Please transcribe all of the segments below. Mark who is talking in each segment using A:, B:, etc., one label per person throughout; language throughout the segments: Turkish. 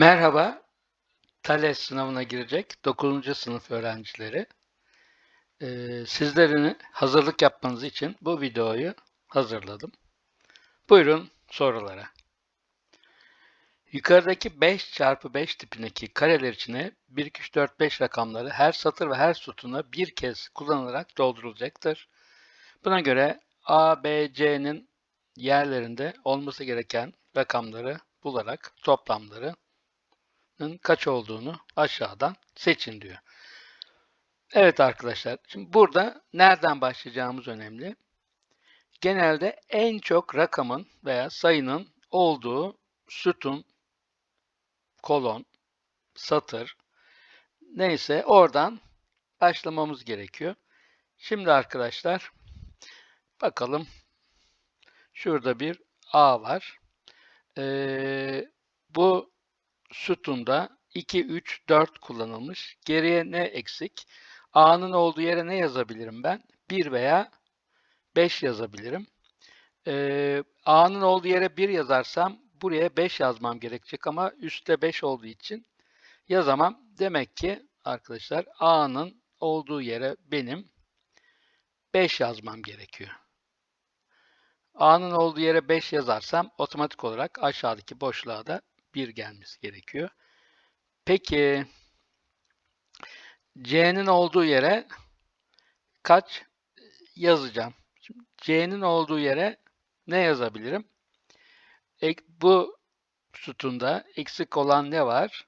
A: Merhaba, TALES sınavına girecek 9. sınıf öğrencileri. Ee, sizlerin hazırlık yapmanız için bu videoyu hazırladım. Buyurun sorulara. Yukarıdaki 5 çarpı 5 tipindeki kareler içine 1, 2, 3, 4, 5 rakamları her satır ve her sütuna bir kez kullanılarak doldurulacaktır. Buna göre A, B, C'nin yerlerinde olması gereken rakamları bularak toplamları kaç olduğunu aşağıdan seçin diyor. Evet arkadaşlar, şimdi burada nereden başlayacağımız önemli. Genelde en çok rakamın veya sayının olduğu sütun, kolon, satır neyse oradan başlamamız gerekiyor. Şimdi arkadaşlar bakalım şurada bir A var. Ee, bu sütunda 2, 3, 4 kullanılmış. Geriye ne eksik? A'nın olduğu yere ne yazabilirim ben? 1 veya 5 yazabilirim. Ee, A'nın olduğu yere 1 yazarsam buraya 5 yazmam gerekecek ama üstte 5 olduğu için yazamam. Demek ki arkadaşlar A'nın olduğu yere benim 5 yazmam gerekiyor. A'nın olduğu yere 5 yazarsam otomatik olarak aşağıdaki boşluğa da 1 gelmesi gerekiyor. Peki C'nin olduğu yere kaç yazacağım? C'nin olduğu yere ne yazabilirim? Bu sütunda eksik olan ne var?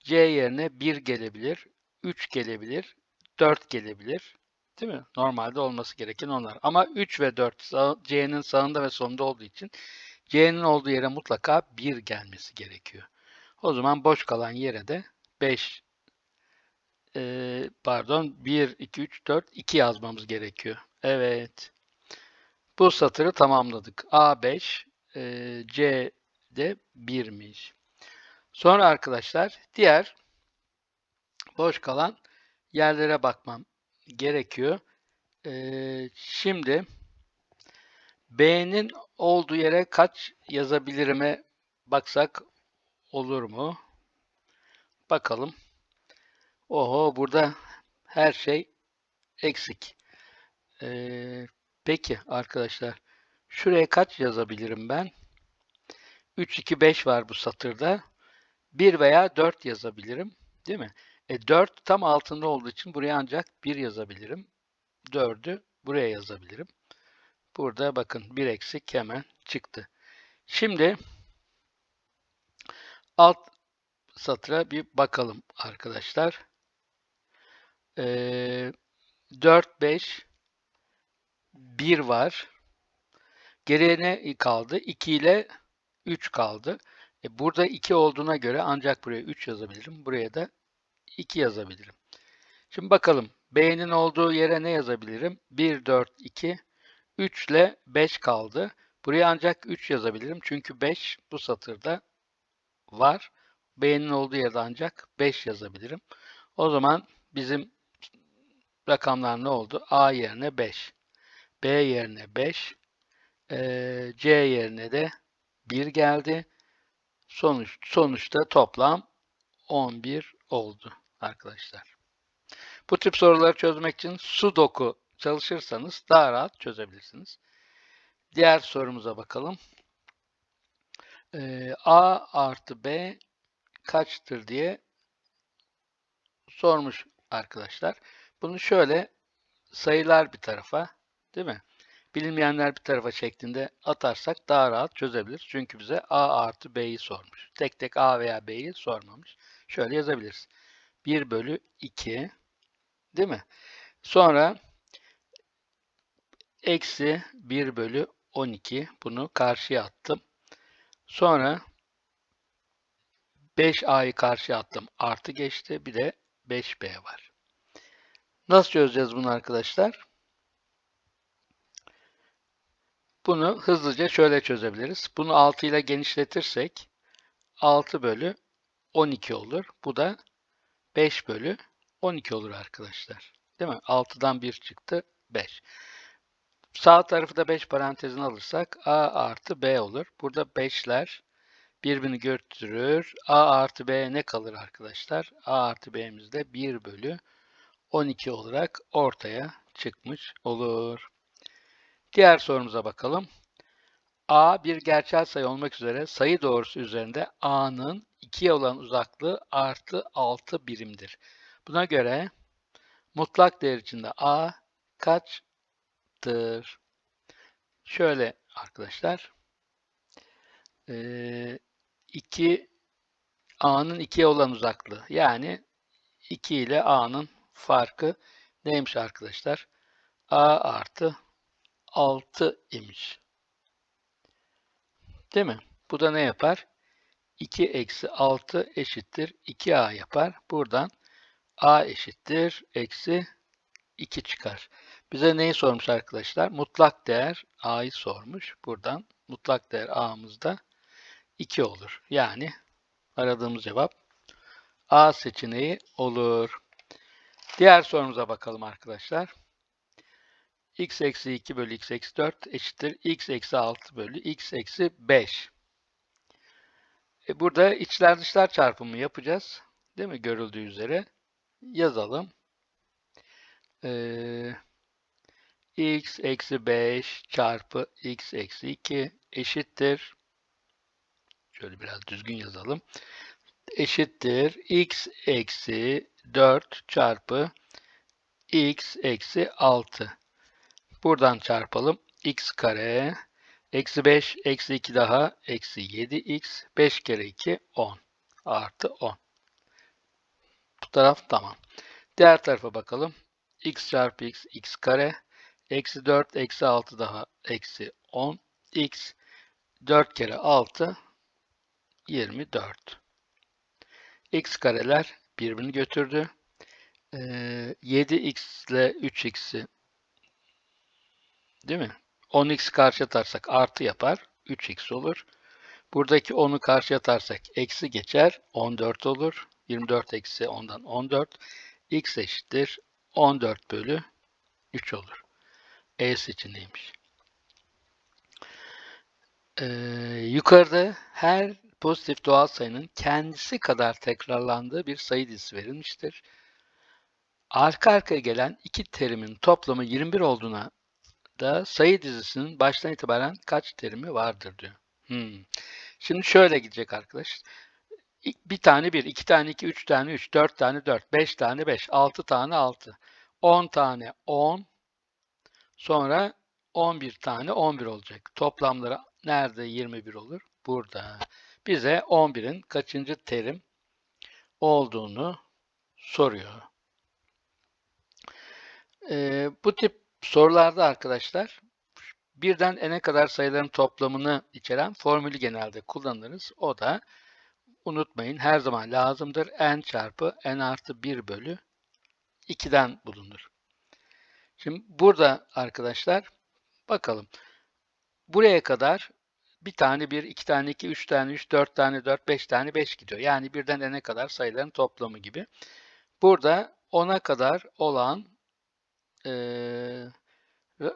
A: C yerine 1 gelebilir, 3 gelebilir, 4 gelebilir. Değil mi? Normalde olması gereken onlar. Ama 3 ve 4 C'nin sağında ve sonunda olduğu için C'nin olduğu yere mutlaka 1 gelmesi gerekiyor. O zaman boş kalan yere de 5 e, pardon 1, 2, 3, 4, 2 yazmamız gerekiyor. Evet. Bu satırı tamamladık. A5, e, C de 1'miş. Sonra arkadaşlar diğer boş kalan yerlere bakmam gerekiyor. E, şimdi B'nin olduğu yere kaç yazabilirime baksak olur mu? Bakalım. Oho burada her şey eksik. Ee, peki arkadaşlar. Şuraya kaç yazabilirim ben? 3, 2, 5 var bu satırda. 1 veya 4 yazabilirim. Değil mi? E 4 tam altında olduğu için buraya ancak 1 yazabilirim. 4'ü buraya yazabilirim. Burada bakın bir eksik hemen çıktı. Şimdi alt satıra bir bakalım arkadaşlar. Ee, 4, 5, 1 var. Geriye ne kaldı? 2 ile 3 kaldı. E burada 2 olduğuna göre ancak buraya 3 yazabilirim. Buraya da 2 yazabilirim. Şimdi bakalım. B'nin olduğu yere ne yazabilirim? 1, 4, 2. 3 ile 5 kaldı. Buraya ancak 3 yazabilirim. Çünkü 5 bu satırda var. B'nin olduğu yerde ancak 5 yazabilirim. O zaman bizim rakamlar ne oldu? A yerine 5. B yerine 5. E, C yerine de 1 geldi. Sonuç, sonuçta toplam 11 oldu arkadaşlar. Bu tip soruları çözmek için Sudoku çalışırsanız daha rahat çözebilirsiniz. Diğer sorumuza bakalım. Ee, A artı B kaçtır diye sormuş arkadaşlar. Bunu şöyle sayılar bir tarafa değil mi? Bilinmeyenler bir tarafa şeklinde atarsak daha rahat çözebiliriz. Çünkü bize A artı B'yi sormuş. Tek tek A veya B'yi sormamış. Şöyle yazabiliriz. 1 bölü 2 değil mi? Sonra eksi 1 bölü 12 bunu karşıya attım. Sonra 5a'yı karşıya attım. Artı geçti. Bir de 5b var. Nasıl çözeceğiz bunu arkadaşlar? Bunu hızlıca şöyle çözebiliriz. Bunu 6 ile genişletirsek 6 bölü 12 olur. Bu da 5 bölü 12 olur arkadaşlar. Değil mi? 6'dan 1 çıktı. 5. Sağ tarafı da 5 parantezine alırsak A artı B olur. Burada 5'ler birbirini götürür. A artı B ne kalır arkadaşlar? A artı B'miz de 1 bölü 12 olarak ortaya çıkmış olur. Diğer sorumuza bakalım. A bir gerçel sayı olmak üzere sayı doğrusu üzerinde A'nın 2'ye olan uzaklığı artı 6 birimdir. Buna göre mutlak değer içinde A kaçtır? Şöyle arkadaşlar. 2 A'nın 2'ye olan uzaklığı. Yani 2 ile A'nın farkı neymiş arkadaşlar? A artı 6 imiş. Değil mi? Bu da ne yapar? 2 eksi 6 eşittir 2a yapar. Buradan a eşittir eksi 2 çıkar. Bize neyi sormuş arkadaşlar? Mutlak değer a'yı sormuş. Buradan mutlak değer a'mız da 2 olur. Yani aradığımız cevap a seçeneği olur. Diğer sorumuza bakalım arkadaşlar. x eksi 2 bölü x eksi 4 eşittir x eksi 6 bölü x eksi 5. E burada içler dışlar çarpımı yapacağız. Değil mi? Görüldüğü üzere. Yazalım. Ee, x eksi 5 çarpı x eksi 2 eşittir. Şöyle biraz düzgün yazalım. Eşittir x eksi 4 çarpı x eksi 6. Buradan çarpalım. x kare eksi 5 eksi 2 daha eksi 7x 5 kere 2 10 artı 10. Bu taraf tamam. Diğer tarafa bakalım. x çarpı x x kare eksi 4 eksi 6 daha eksi 10 x 4 kere 6 24. x kareler birbirini götürdü. Ee, 7x ile 3x'i Değil mi? 10x karşı atarsak artı yapar. 3x olur. Buradaki 10'u karşı atarsak eksi geçer. 14 olur. 24 eksi 10'dan 14. x eşittir. 14 bölü 3 olur. E seçeneğiymiş. Ee, yukarıda her pozitif doğal sayının kendisi kadar tekrarlandığı bir sayı dizisi verilmiştir. Arka arkaya gelen iki terimin toplamı 21 olduğuna da sayı dizisinin baştan itibaren kaç terimi vardır diyor. Hmm. Şimdi şöyle gidecek arkadaş. Bir tane 1, iki tane 2, üç tane 3, dört tane 4, beş tane 5, altı tane 6, 10 tane 10, sonra 11 tane 11 olacak. Toplamları nerede 21 olur? Burada. Bize 11'in kaçıncı terim olduğunu soruyor. Ee, bu tip Sorularda arkadaşlar birden n'e kadar sayıların toplamını içeren formülü genelde kullanırız. O da unutmayın her zaman lazımdır. n çarpı n artı 1 bölü 2'den bulunur. Şimdi burada arkadaşlar bakalım. Buraya kadar bir tane 1, iki tane 2, üç tane 3, dört tane 4, beş tane 5 gidiyor. Yani birden n'e kadar sayıların toplamı gibi. Burada 10'a kadar olan e,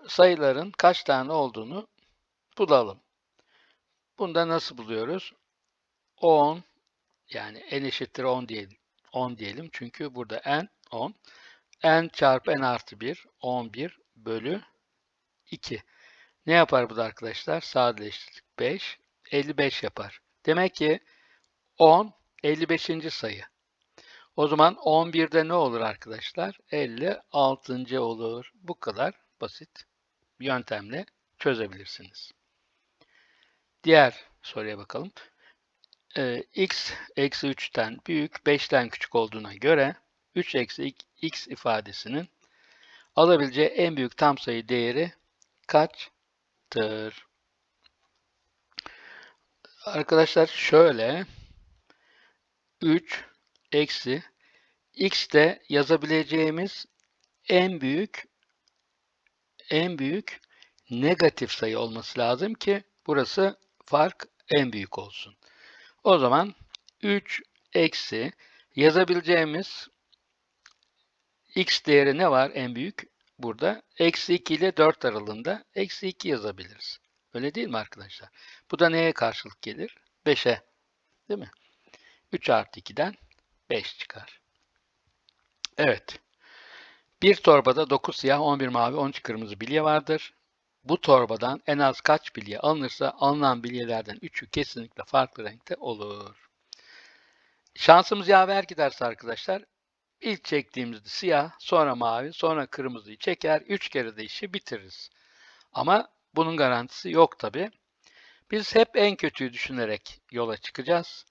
A: sayıların kaç tane olduğunu bulalım. Bunda nasıl buluyoruz? 10 yani n eşittir 10 diyelim. 10 diyelim çünkü burada n 10. n çarpı n artı 1 11 bölü 2. Ne yapar bu da arkadaşlar? Sadeleştirdik 5. 55 yapar. Demek ki 10 55. sayı. O zaman 11'de ne olur arkadaşlar? 56. olur. Bu kadar basit bir yöntemle çözebilirsiniz. Diğer soruya bakalım. Ee, x eksi 3'ten büyük 5'ten küçük olduğuna göre 3 eksi x ifadesinin alabileceği en büyük tam sayı değeri kaçtır? Arkadaşlar şöyle 3 eksi x de yazabileceğimiz en büyük en büyük negatif sayı olması lazım ki burası fark en büyük olsun. O zaman 3 eksi yazabileceğimiz x değeri ne var en büyük? Burada eksi 2 ile 4 aralığında eksi 2 yazabiliriz. Öyle değil mi arkadaşlar? Bu da neye karşılık gelir? 5'e Değil mi? 3 artı 2'den 5 çıkar. Evet. Bir torbada 9 siyah, 11 mavi, 13 kırmızı bilye vardır. Bu torbadan en az kaç bilye alınırsa alınan bilyelerden 3'ü kesinlikle farklı renkte olur. Şansımız yaver giderse arkadaşlar ilk çektiğimizde siyah, sonra mavi, sonra kırmızıyı çeker. 3 kere de işi bitiririz. Ama bunun garantisi yok tabi. Biz hep en kötüyü düşünerek yola çıkacağız.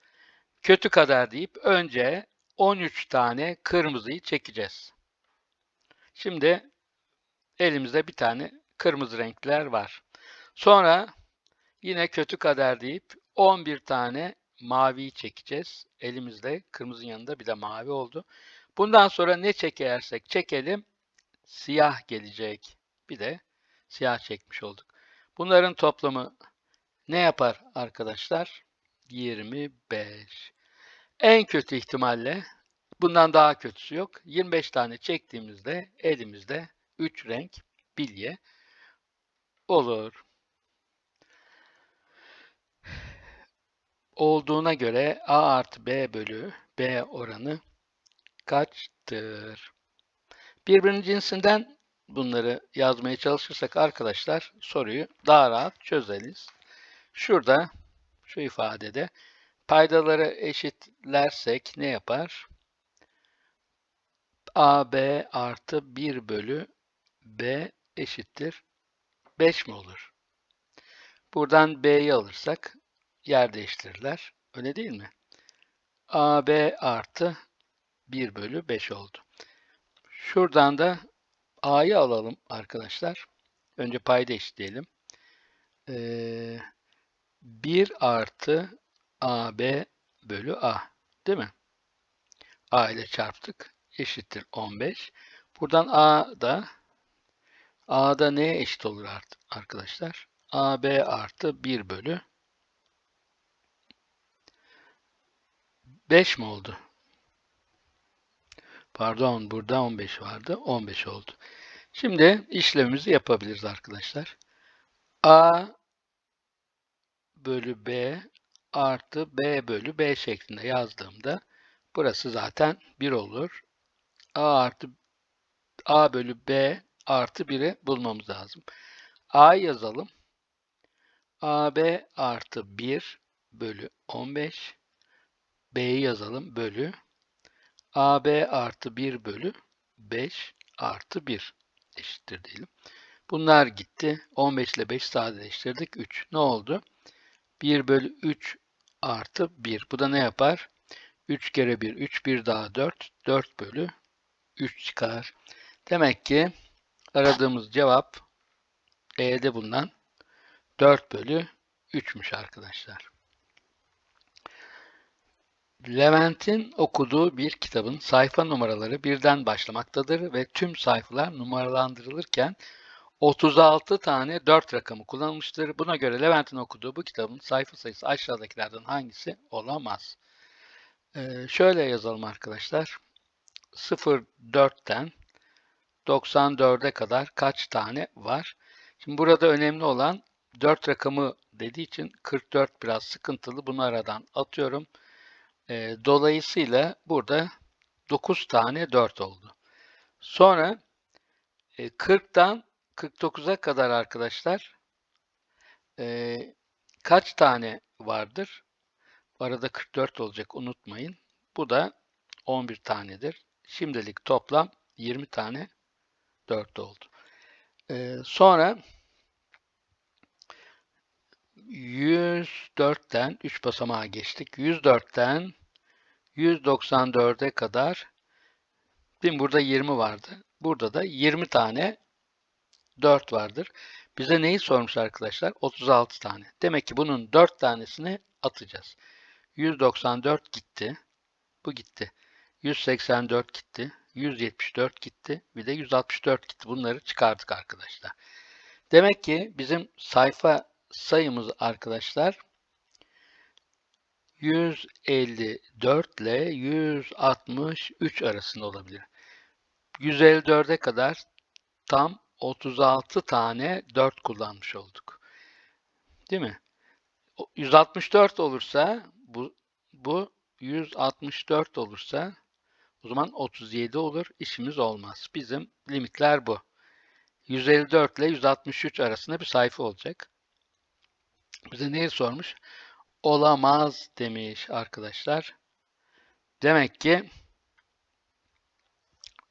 A: Kötü kadar deyip önce 13 tane kırmızıyı çekeceğiz. Şimdi elimizde bir tane kırmızı renkler var. Sonra yine kötü kader deyip 11 tane maviyi çekeceğiz. Elimizde kırmızının yanında bir de mavi oldu. Bundan sonra ne çekersek çekelim siyah gelecek. Bir de siyah çekmiş olduk. Bunların toplamı ne yapar arkadaşlar? 25. En kötü ihtimalle bundan daha kötüsü yok. 25 tane çektiğimizde elimizde 3 renk bilye olur. Olduğuna göre A artı B bölü B oranı kaçtır? Birbirinin cinsinden bunları yazmaya çalışırsak arkadaşlar soruyu daha rahat çözeriz. Şurada şu ifadede paydaları eşitlersek ne yapar? AB artı 1 bölü B eşittir 5 mi olur? Buradan B'yi alırsak yer değiştirirler. Öyle değil mi? AB artı 1 bölü 5 oldu. Şuradan da A'yı alalım arkadaşlar. Önce payda eşitleyelim. Ee, 1 artı AB bölü A. Değil mi? A ile çarptık. Eşittir 15. Buradan A da A'da neye eşit olur arkadaşlar? AB artı 1 bölü 5 mi oldu? Pardon burada 15 vardı. 15 oldu. Şimdi işlemimizi yapabiliriz arkadaşlar. A bölü B artı B bölü B şeklinde yazdığımda burası zaten 1 olur. A artı A bölü B artı 1'i bulmamız lazım. A yazalım. AB artı 1 bölü 15 B'yi yazalım bölü AB artı 1 bölü 5 artı 1 eşittir diyelim. Bunlar gitti. 15 ile 5 sadeleştirdik. 3. Ne oldu? 1 bölü 3 artı 1. Bu da ne yapar? 3 kere 1, 3, 1 daha 4. 4 bölü 3 çıkar. Demek ki aradığımız cevap E'de bulunan 4 bölü 3'müş arkadaşlar. Levent'in okuduğu bir kitabın sayfa numaraları birden başlamaktadır ve tüm sayfalar numaralandırılırken 36 tane 4 rakamı kullanılmıştır. Buna göre Levent'in okuduğu bu kitabın sayfa sayısı aşağıdakilerden hangisi olamaz? Ee, şöyle yazalım arkadaşlar. 0-4'ten 94'e kadar kaç tane var? Şimdi burada önemli olan 4 rakamı dediği için 44 biraz sıkıntılı. Bunu aradan atıyorum. E, dolayısıyla burada 9 tane 4 oldu. Sonra e, 40'tan 49'a kadar arkadaşlar e, kaç tane vardır? Arada 44 olacak unutmayın. Bu da 11 tanedir. Şimdilik toplam 20 tane 4 oldu. Ee, sonra 104'ten 3 basamağa geçtik. 104'ten 194'e kadar Bin burada 20 vardı. Burada da 20 tane 4 vardır. Bize neyi sormuş arkadaşlar? 36 tane. Demek ki bunun 4 tanesini atacağız. 194 gitti. Bu gitti. 184 gitti. 174 gitti. Bir de 164 gitti. Bunları çıkardık arkadaşlar. Demek ki bizim sayfa sayımız arkadaşlar 154 ile 163 arasında olabilir. 154'e kadar tam 36 tane 4 kullanmış olduk. Değil mi? 164 olursa bu bu 164 olursa o zaman 37 olur. İşimiz olmaz. Bizim limitler bu. 154 ile 163 arasında bir sayfa olacak. Bize neyi sormuş? Olamaz demiş arkadaşlar. Demek ki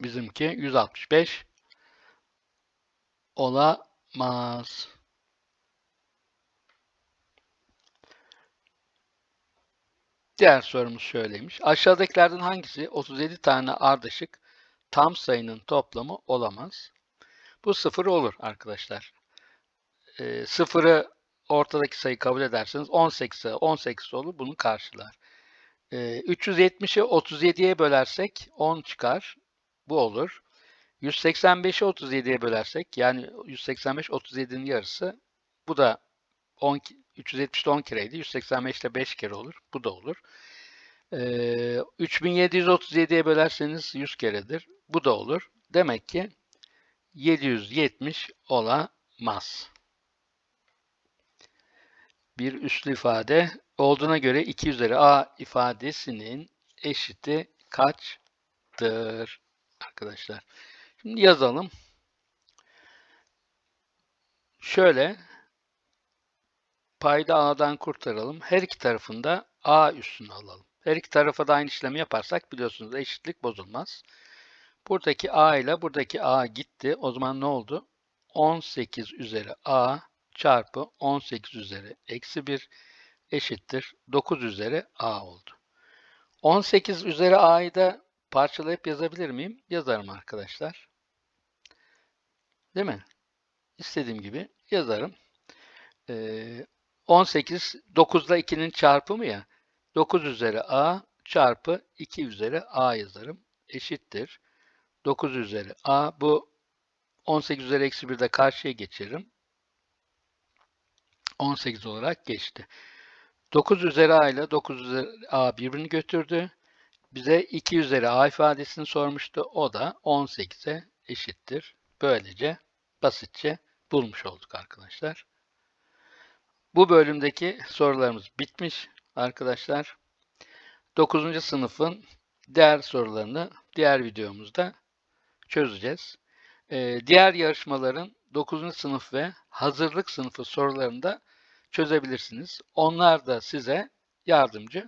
A: bizimki 165 olamaz. Diğer sorumuz şöyleymiş. Aşağıdakilerden hangisi 37 tane ardışık tam sayının toplamı olamaz? Bu sıfır olur arkadaşlar. Ee, sıfırı ortadaki sayı kabul ederseniz 18 18 olur. Bunu karşılar. Ee, 370'i 37'ye bölersek 10 çıkar. Bu olur. 185'i 37'ye bölersek yani 185 37'nin yarısı. Bu da 10 370'de 10 kereydi. 185'te 5 kere olur. Bu da olur. Ee, 3737'ye bölerseniz 100 keredir. Bu da olur. Demek ki 770 olamaz. Bir üslü ifade olduğuna göre 2 üzeri a ifadesinin eşiti kaçtır? Arkadaşlar. Şimdi yazalım. Şöyle payda a'dan kurtaralım. Her iki tarafında a üstüne alalım. Her iki tarafa da aynı işlemi yaparsak biliyorsunuz eşitlik bozulmaz. Buradaki a ile buradaki a gitti. O zaman ne oldu? 18 üzeri a çarpı 18 üzeri eksi 1 eşittir. 9 üzeri a oldu. 18 üzeri a'yı da parçalayıp yazabilir miyim? Yazarım arkadaşlar. Değil mi? İstediğim gibi yazarım. Ee, 18, 9 ile 2'nin çarpımı ya. 9 üzeri a çarpı 2 üzeri a yazarım. Eşittir. 9 üzeri a. Bu 18 üzeri eksi 1 de karşıya geçerim. 18 olarak geçti. 9 üzeri a ile 9 üzeri a birbirini götürdü. Bize 2 üzeri a ifadesini sormuştu. O da 18'e eşittir. Böylece basitçe bulmuş olduk arkadaşlar. Bu bölümdeki sorularımız bitmiş arkadaşlar. 9. sınıfın diğer sorularını diğer videomuzda çözeceğiz. Ee, diğer yarışmaların 9. sınıf ve hazırlık sınıfı sorularını da çözebilirsiniz. Onlar da size yardımcı